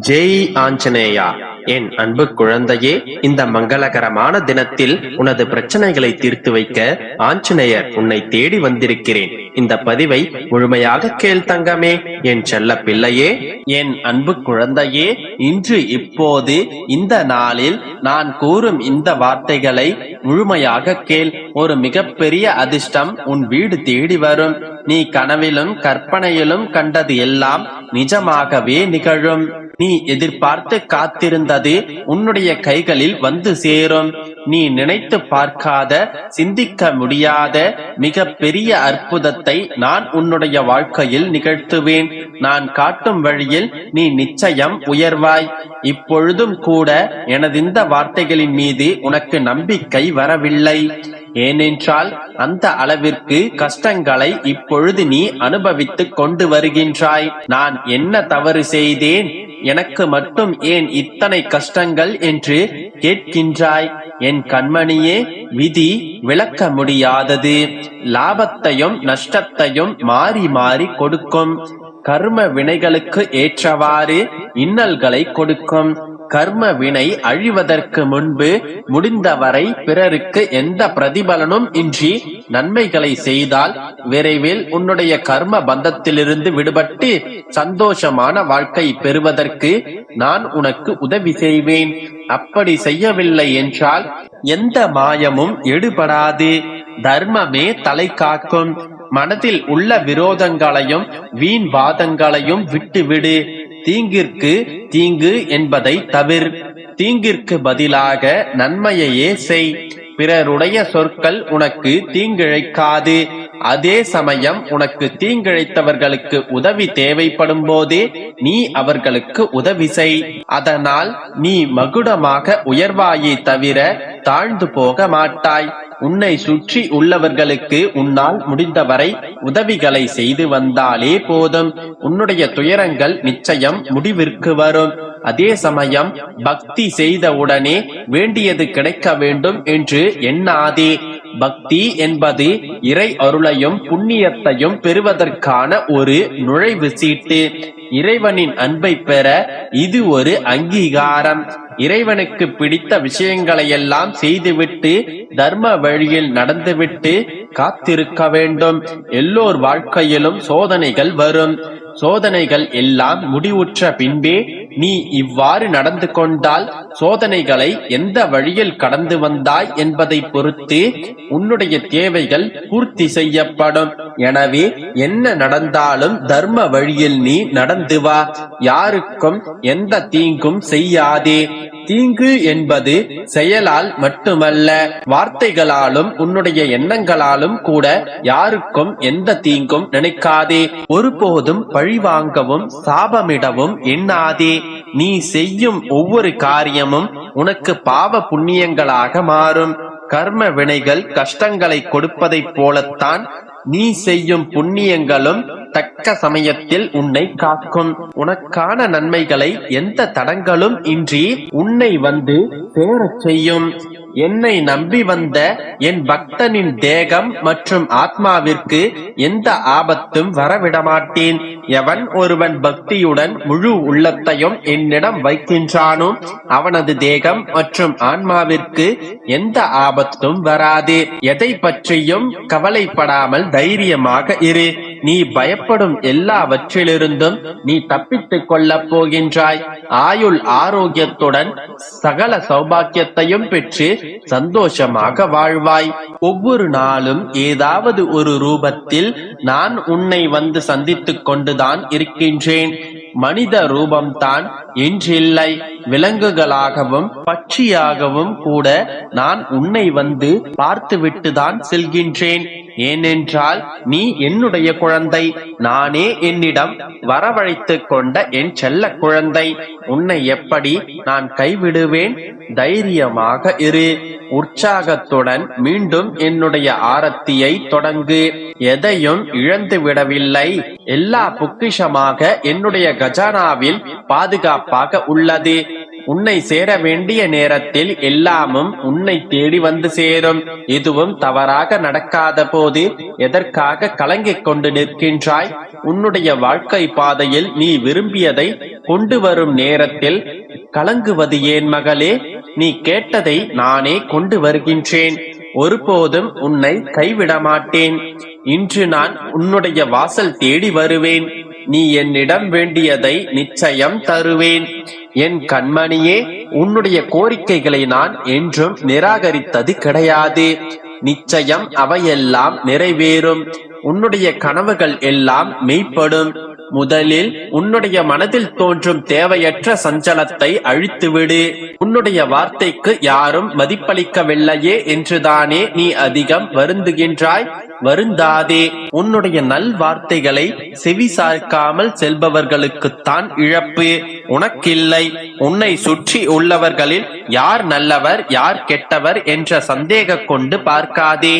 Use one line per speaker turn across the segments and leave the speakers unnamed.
ஜெய் ஆஞ்சநேயா என் அன்பு குழந்தையே இந்த மங்களகரமான தினத்தில் உனது பிரச்சனைகளை தீர்த்து வைக்க ஆஞ்சநேயர் உன்னை தேடி வந்திருக்கிறேன். இந்த பதிவை முழுமையாக கேள் தங்கமே என் செல்ல பிள்ளையே என் அன்பு குழந்தையே இன்று இப்போது இந்த நாளில் நான் கூறும் இந்த வார்த்தைகளை முழுமையாக கேள். ஒரு மிகப்பெரிய அதிர்ஷ்டம் உன் வீடு தேடி வரும். நீ கனவிலும் கற்பனையிலும் கண்டது எல்லாம் நிஜமாகவே நிகழும். நீ எதிர்பார்த்து காத்திருந்தது உன்னுடைய கைகளில் வந்து சேரும். நீ நினைத்து பார்க்காத சிந்திக்க முடியாத மிக பெரிய அற்புதத்தை நான் உன்னுடைய வாழ்க்கையில் நிகழ்த்துவேன். நான் காட்டும் வழியில் நீ நிச்சயம் உயர்வாய். இப்பொழுதும் கூட எனது இந்த வார்த்தைகளின் மீது உனக்கு நம்பிக்கை வரவில்லை. ஏனென்றால் அந்த அளவிற்கு கஷ்டங்களை இப்பொழுது நீ அனுபவித்துக் கொண்டு வருகின்றாய். நான் என்ன தவறு செய்தேன்? எனக்கு மட்டும் ஏன் இத்தனை கஷ்டங்கள் என்று கேட்கின்றாய். என் கண்மணியே விதி விளக்க முடியாதது. லாபத்தையும் நஷ்டத்தையும் மாறி மாறி கொடுக்கும். கர்ம வினைகளுக்கு ஏற்றவாறு இன்னல்களை கொடுக்கும். கர்ம வினை அழிவதற்கு முன்பு முடிந்தவரை பிறருக்கு எந்த பிரதிபலனும் இன்றி நன்மைகளை செய்தால் விரைவில் உன்னுடைய கர்ம பந்தத்திலிருந்து விடுபட்டு சந்தோஷமான வாழ்க்கை பெறுவதற்கு நான் உனக்கு உதவி செய்வேன். அப்படி செய்யவில்லை என்றால் எந்த மாயமும் எடுபடாது. தர்மமே தலை காக்கும். மனதில் உள்ள விரோதங்களையும் வீண் வாதங்களையும் விட்டுவிடு. தீங்கிற்கு தீங்கு என்பதை தவிர் தீங்கிற்கு பதிலாக நன்மையையே செய். பிறருடைய சொற்கள் உனக்கு தீங்கிழைக்காது. அதே சமயம் உனக்கு தீங்கிழைத்தவர்களுக்கு உதவி தேவைப்படும் போதே நீ அவர்களுக்கு உதவி செய். அதனால் நீ மகுடமாக உயர்வாயே தவிர தாழ்ந்து போக மாட்டாய். உன்னை சுற்றி உள்ளவர்களுக்கு உன்னால் முடிந்தவரை உதவிகளை செய்து வந்தாலே போதும். உன்னுடைய துயரங்கள் நிச்சயம் முடிவிற்கு வரும். அதே சமயம் பக்தி செய்தவுடனே வேண்டியது கிடைக்க வேண்டும் என்று எண்ணாதே. பக்தி என்பது இறை அருளையும் புண்ணியத்தையும் பெறுவதற்கான ஒரு நுழைவு சீட்டு. இறைவனின் அன்பை பெற இது ஒரு அங்கீகாரம். இறைவனுக்கு பிடித்த விஷயங்களை எல்லாம் செய்துவிட்டு தர்ம வழியில் நடந்துவிட்டு காத்திருக்க வேண்டும். எல்லோர் வாழ்க்கையிலும் சோதனைகள் வரும். சோதனைகள் எல்லாம் முடிவுற்ற பின்பே நீ இவ்வாறு நடந்து கொண்டால் சோதனைகளை எந்த வழியில் கடந்து வந்தாய் என்பதை பொறுத்து உன்னுடைய தேவைகள் பூர்த்தி செய்யப்படும். எனவே என்ன நடந்தாலும் தர்ம வழியில் நீ நடந்து வா. யாருக்கும் எந்த தீங்கும் செய்யாதே. தீங்கு என்பது செயலால் மட்டுமல்ல வார்த்தைகளாலும் உன்னுடைய எண்ணங்களாலும் கூட யாருக்கும் எந்த தீங்கும் நினைக்காதே. ஒருபோதும் பழிவாங்கவும் சாபமிடவும் எண்ணாதே. நீ செய்யும் ஒவ்வொரு காரியமும் உனக்கு பாவ புண்ணியங்களாக மாறும். கர்ம வினைகள் கஷ்டங்களை கொடுப்பதைப் போலத்தான் நீ செய்யும் புண்ணியங்களும் தக்க சமயத்தில் உன்னை காக்கும். உனக்கான நன்மைகளை எந்த தடங்களும் இன்றி உன்னை வந்து சேரச் செய்யும். என்னை நம்பி வந்த என் பக்தனின் தேகம் மற்றும் ஆத்மாவிற்கு எந்த ஆபத்தும் வரவிடமாட்டேன். எவன் ஒருவன் பக்தியுடன் முழு உள்ளத்தையும் என்னிடம் வைக்கின்றானோ அவனது தேகம் மற்றும் ஆன்மாவிற்கு எந்த ஆபத்தும் வராது. எதை பற்றியும் கவலைப்படாமல் தைரியமாக இரு. நீ பயப்படும் எல்லாவற்றிலிருந்தும் நீ தப்பித்துக் கொள்ளப் போகின்றாய். ஆயுள் ஆரோக்கியத்துடன் சகல சௌபாக்கியத்தையும் பெற்று சந்தோஷமாக வாழ்வாய். ஒவ்வொரு நாளும் ஏதாவது ஒரு ரூபத்தில் நான் உன்னை வந்து சந்தித்துக் கொண்டுதான் இருக்கின்றேன். மனித ரூபம்தான் இன்றில்லை. விலங்குகளாகவும் பட்சியாகவும் கூட நான் உன்னை வந்து பார்த்துவிட்டுதான் செல்கின்றேன். ஏனென்றால் நீ என்னுடைய குழந்தை. நானே என்னிடம் வரவழைத்துக் கொண்ட என் செல்ல குழந்தை. உன்னை எப்படி நான் கைவிடுவேன்? தைரியமாக இரு. உற்சாகத்துடன் மீண்டும் என்னுடைய ஆரத்தியை தொடங்கு. எதையும் இழந்து விடவில்லை. எல்லா பொக்கிஷமாக என்னுடைய கஜானாவில் பாதுகாப்பாக உள்ளது. உன்னை சேர வேண்டிய நேரத்தில் எல்லாமும் உன்னை தேடி வந்து சேரும். இதுவும் தவறாக நடக்காத போது எதற்காக கலங்கிக் கொண்டு நிற்கின்றாய்? உன்னுடைய வாழ்க்கை பாதையில் நீ விரும்பியதை கொண்டு வரும் நேரத்தில் கலங்குவது ஏன் மகளே? நீ கேட்டதை நானே கொண்டு வருகின்றேன். ஒருபோதும் உன்னை கைவிட மாட்டேன் இன்று நான் உன்னுடைய வாசல் தேடி வருவேன். நீ என்னிடம் வேண்டியதை நிச்சயம் தருவேன். என் கண்மணியே உன்னுடைய கோரிக்கைகளை நான் என்றும் நிராகரித்தது கிடையாது. நிச்சயம் அவையெல்லாம் நிறைவேறும். உன்னுடைய கனவுகள் எல்லாம் மெய்ப்படும். முதலில் உன்னுடைய மனதில் தோன்றும் தேவையற்ற சஞ்சலத்தை அழித்துவிடு. உன்னுடைய வார்த்தைக்கு யாரும் மதிப்பளிக்கவில்லையே என்றுதானே நீ அதிகம் வருந்துகின்றாய்? வருந்தாதே. உன்னுடைய நல் வார்த்தைகளை செவி சார்க்காமல் செல்பவர்களுக்குத்தான் இழப்பு. உனக்கில்லை. உன்னை சுற்றி உள்ளவர்களில் யார் நல்லவர் யார் கெட்டவர் என்ற சந்தேக கொண்டு பார்க்காதே.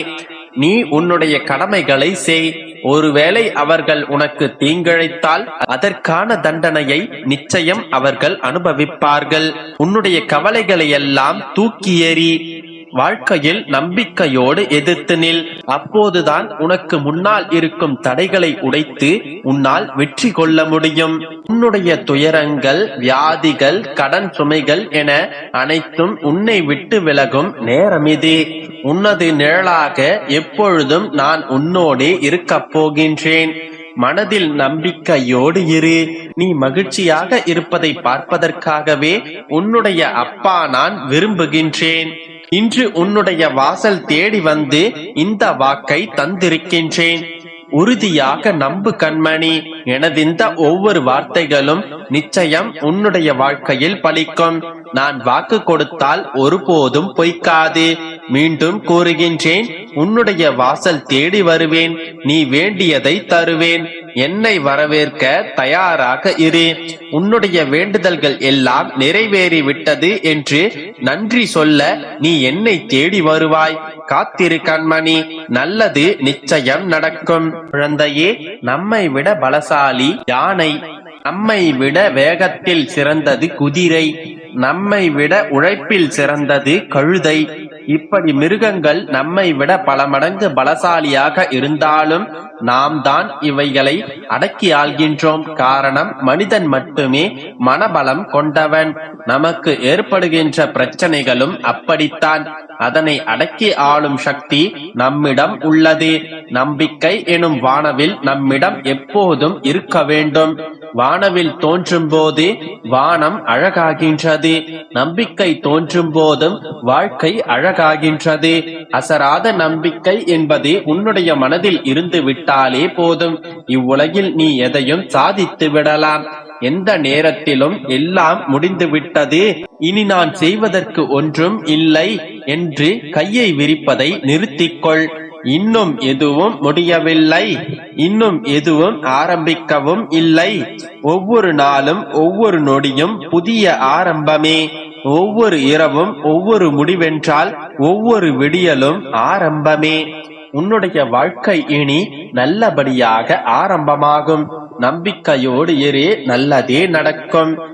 நீ உன்னுடைய கடமைகளை செய். ஒருவேளை அவர்கள் உனக்கு தீங்கிழைத்தால் அதற்கான தண்டனையை நிச்சயம் அவர்கள் அனுபவிப்பார்கள். உன்னுடைய கவலைகளை எல்லாம் தூக்கி எறி வாழ்க்கையில் நம்பிக்கையோடு எதிர்த்து நில். அப்போதுதான் உனக்கு முன்னால் இருக்கும் தடைகளை உடைத்து உன்னால் வெற்றி கொள்ள முடியும். உன்னுடைய துயரங்கள் வியாதிகள் கடன் சுமைகள் என அனைத்தும் உன்னை விட்டு விலகும் நேரம் இது. உன்னது நிழலாக எப்பொழுதும் நான் உன்னோடு இருக்கப் போகின்றேன். மனதில் நம்பிக்கையோடு இரு. நீ மகிழ்ச்சியாக இருப்பதை பார்ப்பதற்காகவே உன்னுடைய அப்பா நான் விரும்புகின்றேன். இன்று உன்னுடைய வாசல் தேடி வந்து இந்த வாக்கை தந்திருக்கின்றேன். உறுதியாக நம்பு கண்மணி எனதிந்த ஒவ்வொரு வார்த்தைகளும் நிச்சயம் உன்னுடைய வாழ்க்கையில் பலிக்கும். நான் வாக்கு கொடுத்தால் ஒருபோதும் பொய்க்காது. மீண்டும் கூறுகின்றேன் உன்னுடைய வாசல் தேடி வருவேன் நீ வேண்டியதை தருவேன். என்னை வரவேற்க தயாராக இரு. உன்னுடைய வேண்டுதல்கள் எல்லாம் நிறைவேறிவிட்டது என்று நன்றி சொல்ல நீ என்னை தேடி வருவாய். காத்திரு கண்மணி நல்லது நிச்சயம் நடக்கும். குழந்தையே நம்மை விட பலசாலி யானை நம்மை விட வேகத்தில் சிறந்தது குதிரை நம்மை விட உழைப்பில் சிறந்தது கழுதை. இப்படி மிருகங்கள் நம்மை விட பல மடங்கு பலசாலியாக இருந்தாலும் நாம் தான் இவைகளை அடக்கி ஆள்கின்றோம். காரணம் மனிதன் மட்டுமே மனபலம் கொண்டவன். நமக்கு ஏற்படுகின்ற பிரச்சனைகளும் அப்படித்தான். அதனை அடக்கி ஆளும் சக்தி நம்மிடம் உள்ளது. நம்பிக்கை எனும் வானவில் நம்மிடம் எப்போதும் இருக்க வேண்டும். வானவில் தோன்றும் போது வானம் அழகாகின்றது. நம்பிக்கை தோன்றும் போதும் வாழ்க்கை அழகாகின்றது. அசராத நம்பிக்கை என்பது உன்னுடைய மனதில் இருந்து விட்டாலே போதும். இவ்வுலகில் நீ எதையும் சாதித்து விடலாம். எந்த நேரத்திலும் எல்லாம் முடிந்து விட்டது இனி நான் செய்வதற்கு ஒன்றும் இல்லை. என்று கையை விரிப்பதை நிறுத்திக்கொள். இன்னும் எதுவும் முடியவில்லை. இன்னும் எதுவும் ஆரம்பிக்கவும் இல்லை. ஒவ்வொரு நாளும் ஒவ்வொரு நொடியும் புதிய ஆரம்பமே. ஒவ்வொரு இரவும் ஒவ்வொரு முடிவென்றால் ஒவ்வொரு விடியலும் ஆரம்பமே. உன்னுடைய வாழ்க்கை இனி நல்லபடியாக ஆரம்பமாகும். நம்பிக்கையோடு இரு நல்லதே நடக்கும்.